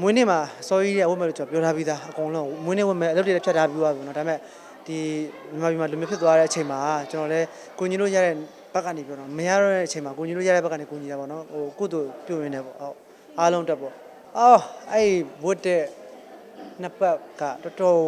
မွေးနေ့မှာစောကြီးရဲ့ဝတ်မယ်လို့ကျွန်တော်ပြောထားပြီးသားအကုန်လုံးမွေးနေ့ဝတ်မယ်အလုပ်တွေလည်းဖြတ်ထားပြီးသွားပြီเนาะဒါပေမဲ့ဒီမြန်မာပြည်မှာလူမျိုးဖြစ်သွားတဲ့အချိန်မှာကျွန်တော်လည်းကိုကြီးလို့ရတဲ့ဘက်ကနေပြောတော့မရတော့တဲ့အချိန်မှာကိုကြီးလို့ရတဲ့ဘက်ကနေကိုကြီးတာပေါ့နော်ဟိုကုသိုလ်ပြုရင်းနေပေါ့ဟုတ်အားလုံးတက်ပေါ့အော်အဲ့ဝတ်တဲ့နှစ်ပတ်ကတော်တော်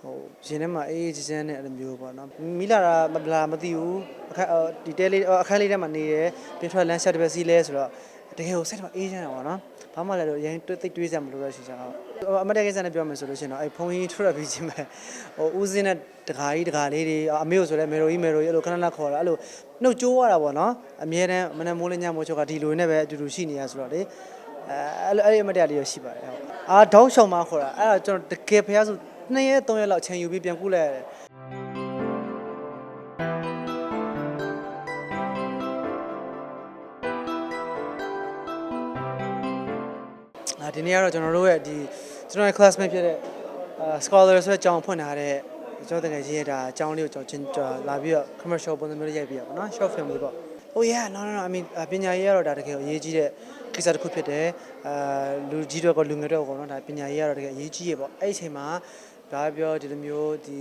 ဟိုရင်ထဲမှာအေးအေးချမ်းချမ်းနဲ့အဲ့လိုမျိုးပေါ့နော်မိလာတာမလာမသိဘူးအခက်အော်ဒီတဲလေးအော်အခန်းလေးထဲမှာနေတယ်ပြင်ထွက်လမ်းဆက်တစ်ပတ်စီးလဲဆိုတော့ တကယ်ကိုစိတ်ထဲမှာအေးချမ်းတာပေါ့နော်ဘာမှလည်းတော့ရင်တွေးသိပ်တွေးစရာမလိုတော့ရှိကြအောင်ဟိုအမတ်တကိစ္စနဲ့ပြောမယ်ဆိုလို့ရှိရင်တော့အဲ့ဖုန်းကြီးထွက်ရပြီးချင်းပဲဟိုဦးစင်းနဲ့တခါကြီးတခါလေးတွေအမေကိုဆိုလဲမေရိုကြီးမေရိုကြီးအဲ့လိုခဏခဏခေါ်တာအဲ့လိုနှုတ်ကြိုးရတာပေါ့နော်အမြဲတမ်းမနေ့မိုးလင်းညမိုးချုပ်ကဒီလိုနဲ့ပဲအတူတူရှိနေရဆိုတော့လေအဲအဲ့လိုအဲ့ဒီအမတ်တရားလေးရရှိပါတယ်ဟုတ်အာဒေါင်းရှောင်မခေါ်တာအဲ့ဒါကျွန်တော်တကယ်ဖះဆို2ရက်3ရက်လောက်ချိန်ယူပြီးပြန်ကူးလိုက်ရတယ် ဒီနေ့ကတော့ကျွန်တော်တို့ရဲ့ဒီကျွန်တော်ရဲ့ classmate ဖြစ်တဲ့အာ scholar ဆိုတဲ့အကြောင်းဖွင့်ထားတဲ့ကျွန်တော်တကယ်ရေးရတာအကြောင်းလေးကိုကျွန်တော်ချင်းကျွန်တော်လာပြီးတော့ commercial ပုံစံမျိုးလေးရိုက်ပြရပါတော့ short film လေးပေါ့ Oh yeah no no no I mean အာပညာရေးကတော့ဒါတကယ်ကိုအရေးကြီးတဲ့ကိစ္စတစ်ခုဖြစ်တယ်အာလူကြီးတွေကလူငယ်တွေကနော်ဒါပညာရေးကတော့တကယ်အရေးကြီးရပေါ့အဲ့ဒီအချိန်မှာဒါပြောဒီလိုမျိုးဒီ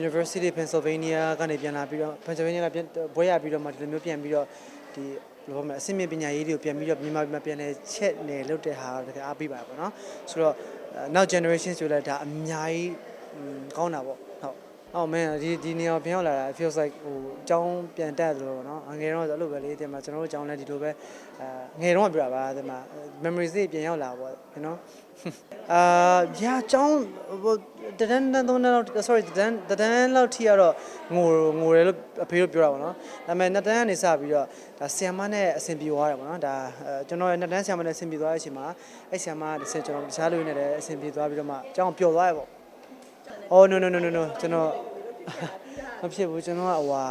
University of Pennsylvania ကနေပြန်လာပြီးတော့ Pennsylvania ကပြန်ဘွဲရပြီးတော့မှဒီလိုမျိုးပြန်ပြီးတော့ ဒီဘယ်လိုပြောမလဲအစိမ့်မြင့်ပညာရေးတွေကိုပြန်ပြီးတော့မြန်မာပြည်မှာပြန်လဲချက်နေလုပ်တဲ့ဟာတကယ်အားပေးပါပေါ့နော်ဆိုတော့နောက် generation ဆိုလည်းဒါအများကြီးကောင်းတာပေါ့ဟုတ် အော်မင်းဒီဒီနေရာပြန်ရောက်လာတာ it feels like ဟိုအကြောင်းပြန်တက်တယ်လို့ပေါ့နော်အငယ်တော့ဆိုအဲ့လိုပဲလေဒီမှာကျွန်တော်တို့အကြောင်းလည်းဒီလိုပဲအဲငယ်တော့ပြတာပါဒီမှာ memories တွေပြန်ရောက်လာပေါ့ you know အာညာအကြောင်းဟိုတဒန်းတန်းသုံးတန်းလောက် sorry တဒန်းတဒန်းလောက်ထိကတော့ငိုငိုတယ်လို့အဖေတို့ပြောတာပေါ့နော်ဒါပေမဲ့နှစ်တန်းကနေစပြီးတော့ဒါဆီယမ်မနဲ့အဆင်ပြေသွားတယ်ပေါ့နော်ဒါအဲကျွန်တော်ရဲ့နှစ်တန်းဆီယမ်မနဲ့အဆင်ပြေသွားတဲ့အချိန်မှာအဲ့ဆီယမ်မကတစ်ဆက်ကျွန်တော်တခြားလူတွေနဲ့လည်းအဆင်ပြေသွားပြီးတော့မှအကြောင်းပျော်သွားရပေါ့ Oh no no no no no ကျွန်တော်မဖြစ်ဘူးကျွန်တော်ကဟိုဟာ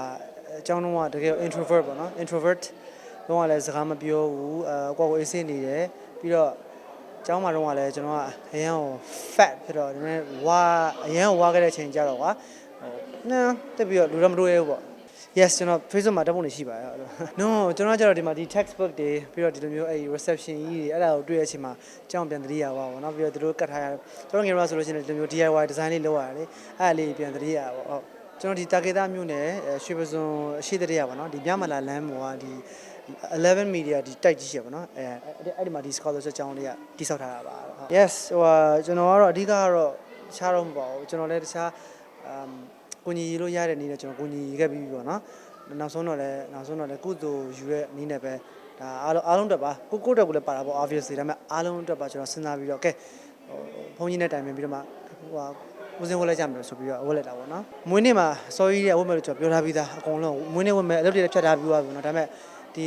အကြောင်းတော့တကယ် introvert ပေါ့နော် introvert တော့လည်းစကားမပြောဘူးအဲကိုယ့်ကိုယ်အေးဆေးနေတယ်ပြီးတော့ကျောင်းမှာတော့လည်းကျွန်တော်ကအရန်ကို fat ဖြစ်တော့ဒီနေ့ဝါအရန်ကိုဝါခဲ့တဲ့အချိန်ကြတော့ကွာဟိုနန်းတက်ပြီးတော့လူတော့မတွေ့ရဘူးပေါ့ yes ကျွန်တော် Facebook မှာတက်ဖို့နေရှိပါတယ်ဟုတ်လို့ no ကျွန်တော်ကကြတော့ဒီမှာဒီ textbook တွေပြီးတော့ဒီလိုမျိုးအဲ့ reception ကြီးတွေအဲ့ဒါကိုတွေ့ရတဲ့အချိန်မှာကျောင်းပြန်သတိရပါဘောเนาะပြီးတော့သူတို့ကတ်ထားရကျွန်တော်ငယ်တော့ဆိုလို့ရှိရင်ဒီလိုမျိုး DIY design လေးလုပ်ရတယ်လေအဲ့ဒါလေးပြန်သတိရပါဘောဟုတ်ကျွန်တော်ဒီတာကေတာမြို့နယ်ရွှေပစုံအရှိတရရပါเนาะဒီမြမလာလမ်းပေါ်ကဒီ11 media ဒီတိုက်ကြီးရှိရပါเนาะအဲအဲ့ဒီမှာဒီ scholarship ကျောင်းလေးကတိစောက်ထားတာပါဟုတ် yes ဟိုဟာကျွန်တော်ကတော့အဓိကကတော့တခြားတော့မပါဘူးကျွန်တော်လည်းတခြား um ကိုညီလို့ရတဲ့နေနဲ့ကျွန်တော်ကိုညီခဲ့ပြီးပြီပေါ့နော်နောက်ဆုံးတော့လည်းနောက်ဆုံးတော့လည်းကုသိုလ်ယူတဲ့နေနဲ့ပဲဒါအားလုံးအားလုံးတက်ပါကိုကိုတက်ကိုလည်းပါတာပေါ့ obviously ဒါပေမဲ့အားလုံးတက်ပါကျွန်တော်စဉ်းစားပြီးတော့ကဲဟိုဘုန်းကြီးနဲ့တိုင်ပင်ပြီးတော့မှဟိုဟာဦးစင်းဝတ်လိုက်ကြမယ်လို့ဆိုပြီးတော့ဝတ်လိုက်တာပေါ့နော်မွေးနေ့မှာစောကြီးရဲ့ဝတ်မယ်လို့ကျွန်တော်ပြောထားပြီးသားအကုန်လုံးမွေးနေ့ဝတ်မယ်အလုပ်တွေလည်းဖြတ်ထားပြီးသွားပြီပေါ့နော်ဒါပေမဲ့ဒီ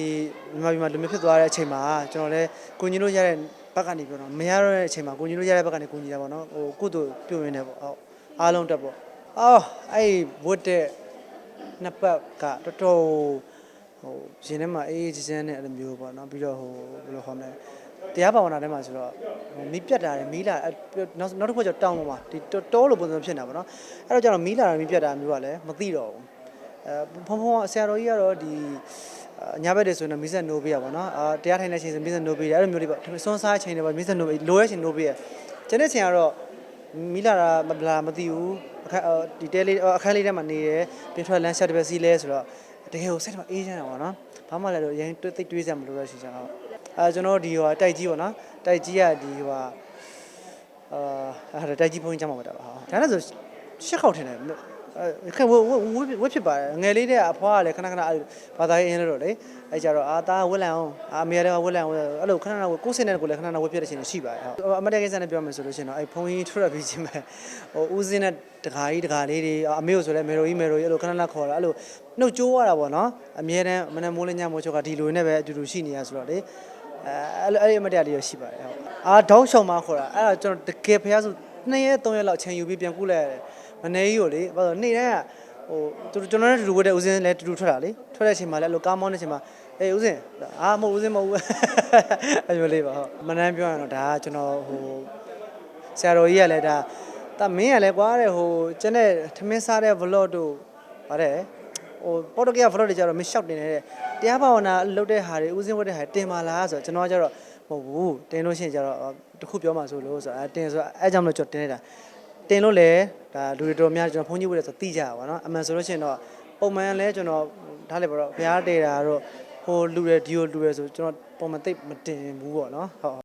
မြန်မာပြည်မှာလူမျိုးဖြစ်သွားတဲ့အချိန်မှာကျွန်တော်လည်းကိုညီလို့ရတဲ့ဘက်ကနေပြောတော့မရတော့တဲ့အချိန်မှာကိုညီလို့ရတဲ့ဘက်ကနေကိုညီတာပေါ့နော်ဟိုကုသိုလ်ပြုရင်းနေပေါ့ဟုတ်အားလုံးတက်ပေါ့ အော်အဲ့ဝတ်တဲ့နှစ်ပတ်ကတော်တော်ဟိုရင်ထဲမှာအေးအေးချမ်းချမ်းနဲ့အဲ့လိုမျိုးပေါ့နော်ပြီးတော့ဟိုဘယ်လိုခေါ်မလဲတရားဘာဝနာထဲမှာဆိုတော့ဟိုမီးပြတ်တာတယ်မီးလာအဲ့နောက်နောက်တစ်ခုကကျတော့တောင်းပေါ်မှာဒီတောလိုပုံစံဖြစ်နေတာပေါ့နော်အဲ့တော့ကျတော့မီးလာတာမီးပြတ်တာမျိုးကလည်းမသိတော့ဘူးအဲဖုံဖုံကဆရာတော်ကြီးကတော့ဒီအညာဘက်တွေဆိုရင်တော့မီးဆက်နိုးပေးရပါတော့အာတရားထိုင်တဲ့ချိန်ဆိုမီးဆက်နိုးပေးတယ်အဲ့လိုမျိုးလေးပေါ့စွန်းစားချိန်တွေပေါ့မီးဆက်နိုးပေးလိုရချိန်နိုးပေးရကျန်တဲ့ချိန်ကတော့မီးလာတာမလာမသိဘူး အခက်ဒီတဲလေးအခန်းလေးထဲမှာနေတယ်ပြင်ထွက်လမ်းဆက်တစ်ပတ်စီးလဲဆိုတော့တကယ်ကိုစိတ်ထဲမှာအေးချမ်းတာပေါ့နော်ဘာမှလည်းတော့ရင်တွေးသိပ်တွေးစရာမလိုတော့ရှိကြအောင်အဲကျွန်တော်ဒီဟိုတိုက်ကြီးပေါ့နော်တိုက်ကြီးကဒီဟိုဟာအာအဲ့တိုက်ကြီးဘုန်းကြီးကျမ်းမှာပါတာပါဟာဒါနဲ့ဆိုရှစ်ခေါက်ထင်တယ်အဲ ခက်ဝဝဝဖြစ်ပါတယ်ငယ်လေးတဲ့အဖွားကလည်းခဏခဏဘာသာရေးအင်းလို့လေအဲကြတော့အာသားဝက်လန်အောင်အာအမေလည်းဝက်လန်အောင်အဲ့လိုခဏခဏကိုစင်တဲ့ကိုလည်းခဏခဏဝက်ပြတဲ့ချိန်ရှိပါတယ်ဟုတ်အမတ်တကိစ္စနဲ့ပြောမယ်ဆိုလို့ရှိရင်တော့အဲဖုန်းကြီးထွက်ရပြီးချင်းပဲဟိုဦးစင်းနဲ့တခါကြီးတခါလေးတွေအမေကိုဆိုလည်းမေရိုကြီးမေရိုကြီးအဲ့လိုခဏခဏခေါ်တာအဲ့လိုနှုတ်ကြိုးရတာပေါ့နော်အမြဲတမ်းမနေ့မိုးလင်းညမိုးချုပ်ကဒီလိုနဲ့ပဲအတူတူရှိနေရဆိုတော့လေအဲအဲ့လိုအဲ့ဒီအမတ်တရားလေးရရှိပါတယ်ဟုတ်အာဒေါင်းရှောင်မခေါ်တာအဲ့ဒါကျွန်တော်တကယ်ဖះဆို2ရက်3ရက်လောက်ချိန်ယူပြီးပြန်ကူးလိုက်ရတယ် မနေကြီးကိုလေဘာလို့နေ့တိုင်းကဟိုသူကျွန်တော်နဲ့တူတူဝတ်တဲ့ဦးစင်းလည်းတူတူထွက်တာလေထွက်တဲ့အချိန်မှာလည်းအဲ့လိုကားမောင်းတဲ့အချိန်မှာအေးဦးစင်းအာမဟုတ်ဦးစင်းမဟုတ်ဘူးအဲ့လိုလေးပါဟုတ်မနှမ်းပြောရတော့ဒါကကျွန်တော်ဟိုဆရာတော်ကြီးကလည်းဒါတာမင်းကလည်းကွာတဲ့ဟိုကျန်တဲ့ထမင်းစားတဲ့ vlog တို့ဗါတဲ့ဟိုပေါ်တိုကီယာ vlog တွေကြတော့မင်းရှောက်တင်နေတဲ့တရားဘာဝနာလုပ်တဲ့ဟာတွေဦးစင်းဝတ်တဲ့ဟာတွေတင်ပါလားဆိုတော့ကျွန်တော်ကကြတော့မဟုတ်ဘူးတင်လို့ရှိရင်ကျတော့တခုပြောမှဆိုလို့ဆိုတော့တင်ဆိုအဲကြောင့်မလို့ကျွန်တော်တင်လိုက်တာ တင်လို့လေဒါလူတွေတော်များကျွန်တော်ဖုန်းကြီးဝတ်တယ်ဆိုသိကြပါတော့အမှန်ဆိုလို့ရှိရင်တော့ပုံမှန်လဲကျွန်တော်ဒါလည်းပေါ့တော့ဘုရားတေတာတော့ဟိုလူတွေဒီလိုလူတွေဆိုကျွန်တော်ပုံမှန်သိမတင်ဘူးပေါ့နော်ဟုတ်